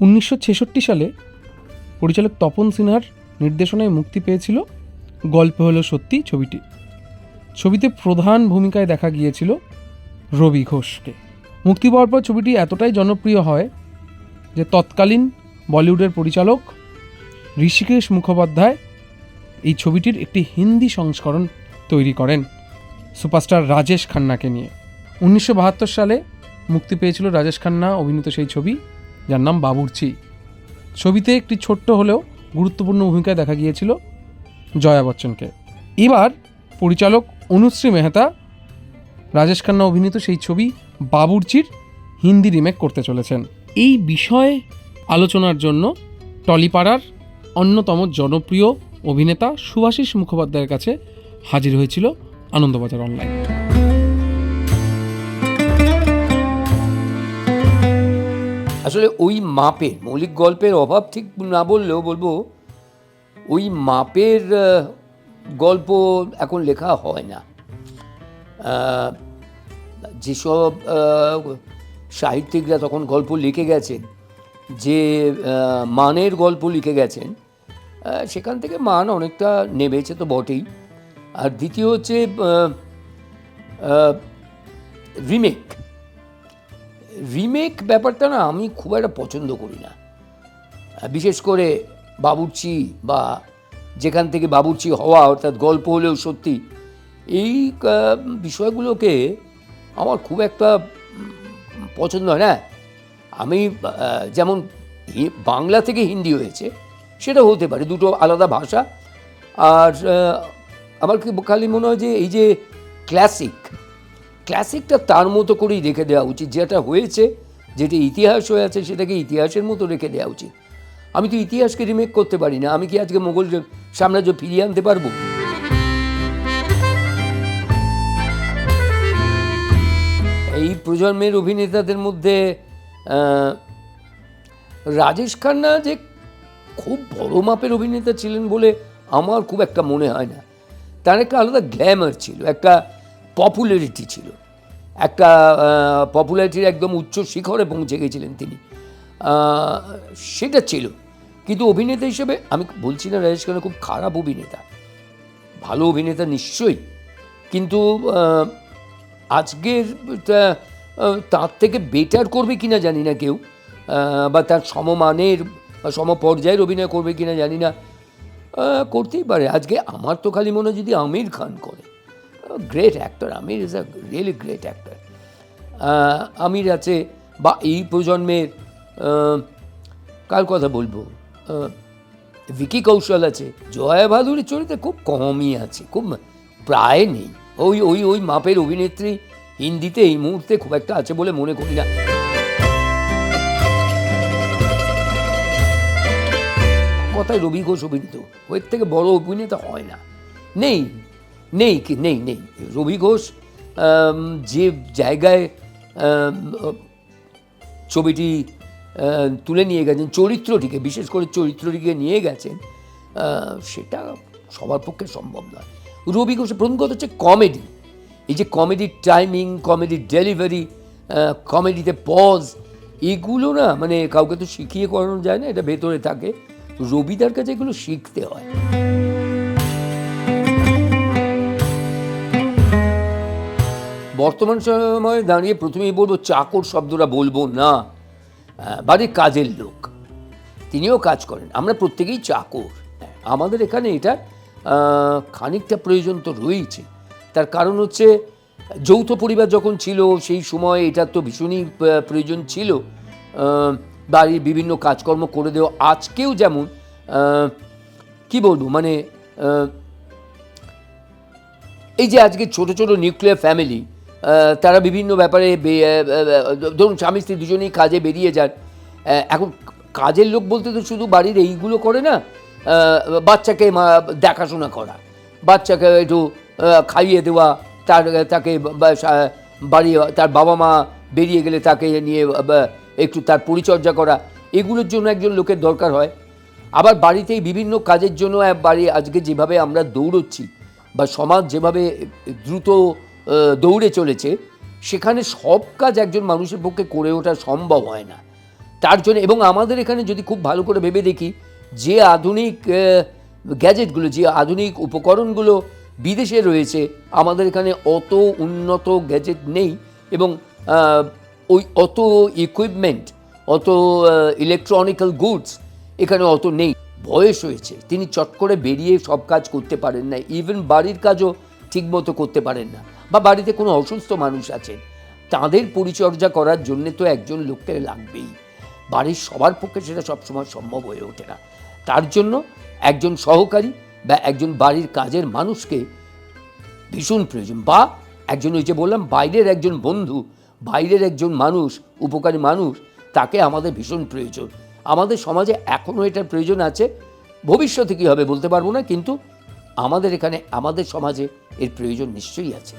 উনিশশো ছেষট্টি সালে পরিচালক তপন সিনহার নির্দেশনায় মুক্তি পেয়েছিল গল্প হলো সত্যি ছবিটি। ছবিতে প্রধান ভূমিকায় দেখা গিয়েছিল রবি ঘোষকে। মুক্তি পাওয়ার পর ছবিটি এতটাই জনপ্রিয় হয় যে তৎকালীন বলিউডের পরিচালক ঋষিকেশ মুখোপাধ্যায় এই ছবিটির একটি হিন্দি সংস্করণ তৈরি করেন সুপারস্টার রাজেশ খান্নাকে নিয়ে। উনিশশো বাহাত্তর সালে মুক্তি পেয়েছিল রাজেশ খান্না অভিনীত সেই ছবি যার নাম বাবুর্চি। ছবিতে একটি ছোট্ট হলেও গুরুত্বপূর্ণ ভূমিকায় দেখা গিয়েছিল জয়া বচ্চনকে। এবার পরিচালক অনুশ্রী মেহতা, রাজেশ খান্না অভিনীত সেই ছবি বাবুর্চির হিন্দি রিমেক করতে চলেছেন। এই বিষয়ে আলোচনার জন্য টলিপাড়ার অন্যতম জনপ্রিয় অভিনেতা সুভাষিস মুখোপাধ্যায়ের কাছে হাজির হয়েছিল আনন্দবাজার অনলাইন। আসলে ওই মাপের, মৌলিক গল্পের অভাব ঠিক না বললেও বলব, ওই মাপের গল্প এখন লেখা হয় না। যেসব সাহিত্যিকরা তখন গল্প লিখে গেছেন, যে মানের গল্প লিখে গেছেন সেখান থেকে মান অনেকটা নেমেছে তো বটেই। আর দ্বিতীয় হচ্ছে রিমেক। রিমেক ব্যাপারটা না আমি খুব একটা পছন্দ করি না। বিশেষ করে বাবুর্চি বা যেখান থেকে বাবুর্চি হওয়া অর্থাৎ গল্প হলেও সত্যি, এই বিষয়গুলোকে আমার খুব একটা পছন্দ হয় না। আমি যেমন বাংলা থেকে হিন্দি হয়েছে, সেটা হতে পারে, দুটো আলাদা ভাষা। আর আমার খালি মনে হয় যে এই যে ক্লাসিক ক্লাসিকটা তার মতো করেই রেখে দেওয়া উচিত। যেটা হয়েছে, যেটা ইতিহাস হয়ে আছে, সেটাকে ইতিহাসের মতো রেখে দেওয়া উচিত। আমি তো ইতিহাসকে রিমেক করতে পারি না। আমি কি আজকে মোগল সাম্রাজ্য ফিরিয়ে আনতে পারব? এই প্রজন্মের অভিনেতাদের মধ্যে রাজেশ খান্না যে খুব বড় মাপের অভিনেতা ছিলেন বলে আমার খুব একটা মনে হয় না। তার একটা আলাদা গ্ল্যামার ছিল। একটা পপুলারিটি ছিল। একটা পপুলারিটির একদম উচ্চ শিখরে পৌঁছে গেছিলেন তিনি। সেটা ছিল। কিন্তু অভিনেতা হিসেবে আমি বলছি না রাজেশ খান্না খুব খারাপ অভিনেতা। ভালো অভিনেতা নিশ্চয়ই। কিন্তু আজকের তার থেকে বেটার করবে কিনা জানি না কেউ। বা তার সমমানের বা সমপর্যায়ের অভিনয় করবে কিনা জানি না। করতেই পারে। আজকে আমার তো খালি মনে হয় যদি আমির খান করে। Great actor Aamir is a really great actor Aamir আছে, বা এই প্রজন্মের কার কথা বলব? ভিকি কৌশল আছে, জয়া ভাদুরীর চরিত্রে খুব কমই আছে, খুব প্রায় নেই। ওই ওই ওই মাপের অভিনেত্রী হিন্দিতে এই মুহূর্তে খুব একটা আছে বলে মনে করি না। কথায় রবি ঘোষ অভিনীত, ওর থেকে বড় অভিনেতা হয় না। নেই। নেই কি নেই নেই রবি ঘোষ যে জায়গায় ছবিটি তুলে নিয়ে গেছেন, চরিত্রটিকে, বিশেষ করে চরিত্রটিকে নিয়ে গেছেন সেটা সবার পক্ষে সম্ভব নয়। রবি ঘোষের প্রথম কথা হচ্ছে কমেডি এই যে কমেডির টাইমিং কমেডির ডেলিভারি কমেডিতে পজ এগুলো না মানে কাউকে তো শিখিয়ে করানো যায় না, এটা ভেতরে থাকে। রবিদার কাছে এগুলো শিখতে হয়। বর্তমান সময়ে দাঁড়িয়ে প্রথমেই বলব, চাকর শব্দটা বলব না। বাড়ির কাজের লোক। তিনিও কাজ করেন। আমরা প্রত্যেকেই চাকর। আমাদের এখানে এটা খানিকটা প্রয়োজন তো রয়েছে। তার কারণ হচ্ছে, যৌথ পরিবার যখন ছিল, সেই সময় এটা তো ভীষণই প্রয়োজন ছিল। বাড়ির বিভিন্ন কাজকর্ম করে দেওয়া। আজকেও যেমন কি বলব মানে এই যে আজকে ছোট ছোট নিউক্লিয়ার ফ্যামিলি তারা বিভিন্ন ব্যাপারে ধরুন স্বামী স্ত্রী দুজনেই কাজে বেরিয়ে যান। এখন কাজের লোক বলতে তো শুধু বাড়ির এইগুলো করে না বাচ্চাকে দেখাশোনা করা, বাচ্চাকে একটু খাইয়ে দেওয়া, তার, তাকে বাড়ি, তার বাবা মা বেরিয়ে গেলে তাকে নিয়ে একটু তার পরিচর্যা করা, এগুলোর জন্য একজন লোকের দরকার হয়। আবার বাড়িতেই বিভিন্ন কাজের জন্য বাড়ি আজকে যেভাবে আমরা দৌড়চ্ছি, বা সমাজ যেভাবে দ্রুত দৌড়ে চলেছে, সেখানে সব কাজ একজন মানুষের পক্ষে করে ওঠা সম্ভব হয় না। তার জন্য এবং আমাদের এখানে যদি খুব ভালো করে ভেবে দেখি, যে আধুনিক গ্যাজেটগুলো যে আধুনিক উপকরণগুলো বিদেশে রয়েছে, আমাদের এখানে অত উন্নত গ্যাজেট নেই এবং ওই অত ইকুইপমেন্ট অত ইলেকট্রনিক্যাল গুডস এখানে অত নেই। বয়স হয়েছে, তিনি চট করে বেরিয়ে সব কাজ করতে পারেন না ইভেন বাড়ির কাজও ঠিকমতো করতে পারেন না। বা বাড়িতে কোনো অসুস্থ মানুষ আছেন, তাদের পরিচর্যা করার জন্য তো একজন লোককে লাগবেই। বাড়ির সবার পক্ষে সেটা সবসময় সম্ভব হয়ে ওঠে না। তার জন্য একজন সহকারী বা একজন বাড়ির কাজের মানুষকে ভীষণ প্রয়োজন বা একজন ওই যে বললাম, বাইরের একজন বন্ধু, বাইরের একজন মানুষ, উপকারী মানুষ, তাকে আমাদের ভীষণ প্রয়োজন। আমাদের সমাজে এখনও এটার প্রয়োজন আছে। ভবিষ্যতে কী হবে বলতে পারব না, কিন্তু আমাদের এখানে আমাদের সমাজে এর প্রয়োজন নিশ্চয়ই আছে।